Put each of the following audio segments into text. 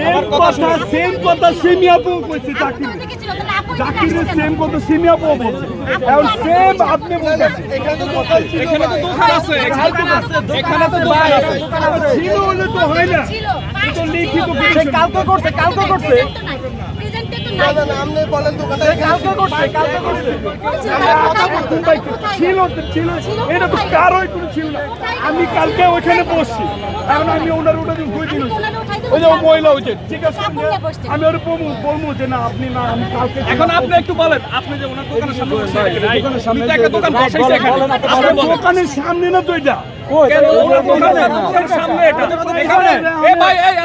Same কথা same কথা সিমিয়াপু কইছে জাকির জাকিরের সেম কথা সিমিয়াপু বলছে। এখন সেম আপনি বলছেন। এখানে তো এখানে তো দোকান আছে। এখানে তো এখানে তো দোকান আছে। ছিল হলে তো হয় না। তো লিখিত সে কালকে করছে কালকে করছে। না না না আপনি বলেন দোকানটা কালকে করছে কালকে করছে। ভাই, ছিল তো ছিল। এটা তো কারোই কোনো ছিল আমি কালকে ওইখানে বসছি। এখন আমি ওনার ওটা ওই যে ও মহিলা হয়েছে ঠিক আছে। আমি ওর বলব বলব যে না আপনি না আমি কালকে এখন আপনি একটু বলেন আপনি যে ওনার দোকানের সামনে বসে সামনে একটা দোকান বসাইছে এখানে। আপনি বলেন। দোকানের সামনে না তো এটা কেন ওনার দোকানের দোকানের সামনে এটা। এখানে। এ ভাই এই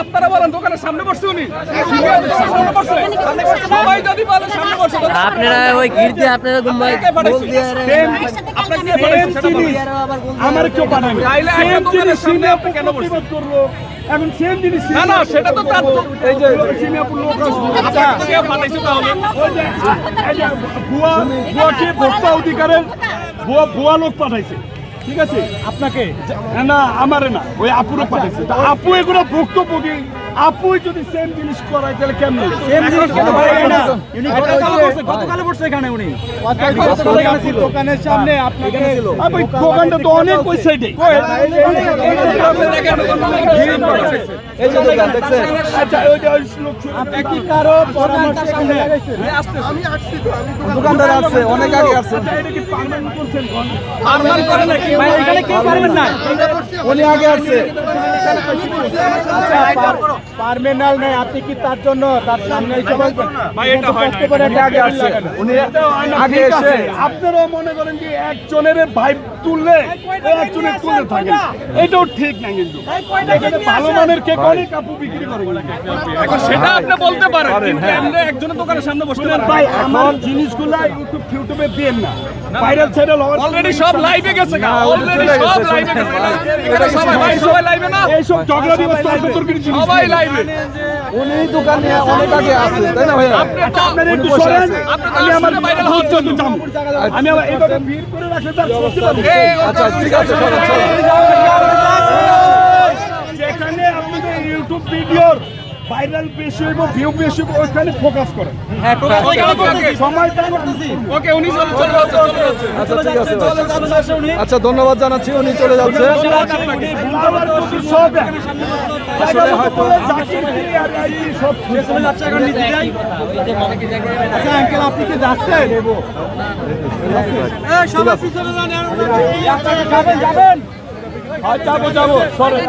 আপনারা দোকানের সামনে বসছে উনি। সবাই যদি বলেন সামনে বসছে আপনারা ওই গির্দি আপনারা গুম্বাই কে পাঠাইছে? সেম আপনাকে কে সেম পাঠাইছে সেটা বলুন। জিনিস। আমার কেউ পাঠাবে সেম জিনিস সামনে সিনিয়াপুর কেন করল। এখন সেম জিনিস না, না, সেটা তো তার- এই যে সিনিয়াপুর লোক আসবে আচ্ছা পাঠাইছে তাহলে? যে ভুয়া ভুয়াকে ভোক্তা অধিকারের ভুয়া ভুয়া লোক পাঠাইছে। ঠিক আছে? আপনাকে? না আমারে না। ওই আপুরে পাঠাইছে। আপু এগুলো ভুক্তভোগী। আপুই যদি সেম জিনিস করায় তাহলে কেমন? সেম জিনিস কেন গতকালে বসছে এখানে উনি। দোকানের সামনে আপনাকে দোকানটা তো অনেক ওই সাইডে এই যে দোকান দেখছেন আচ্ছা ওই ওই লোক আপনি কি কারও পরামর্শ আমি আসছি তো আমি দোকানদার আসছে অনেক আগে আসছে এটা কি পার্মানেন্ট করছেন কোন পারমান করে নাকি? ভাই এখানে কেউ পারবেন না। উনি আগে আসছে। পার্মেনাল নেই আপনি কি তার জন্য তার সামনে এসে বলবেন? ভাই এটা হয় না আগে আসছে উনি আগে এসে আপনারাও মনে করেন যে একজনের ভাই তুললে ওই একজনের তুলে থাকে। এটাও ঠিক না কিন্তু। এখানে ভালো মানের কেক অনেক আপু বিক্রি করে এখন সেটা আপনি বলতে পারেন কিন্তু এমনি একজনের দোকানের সামনে বসতে পারেন ভাই আমার জিনিসগুলা ইউটিউব ফিউটিউবে দিয়েন না। ভাইরাল চ্যানেল অলরেডি সব লাইভে গেছে অলরেডি সব লাইভে গেছে। সবাই। সবাই লাইভে না? এইসব ঝগড়া দিবস তর্ক তর্কির জিনিস সবাই লাইভে উনি দোকান অনেক আগে আসছে তাই না তো আপনারা একটু সরেন। আমি আমার ভাইরাল হওয়ার জন্য যাব। আমি আমার এইভাবে ভিড় করে রাখলে তার সত্যি পারব আচ্ছা ঠিক আছে চলো চলো যেখানে আপনাদের ইউটিউব ভিডিওর ভাইরাল বেশি হইব ভিউ বেশি হইব ওইখানে ফোকাস করেন যাচ্ছে আচ্ছা ঠিক আছে আচ্ছা ধন্যবাদ জানাচ্ছি উনি চলে যাচ্ছে। কি আচ্ছা যাবেন যাবেন। যাব যাব। সরে।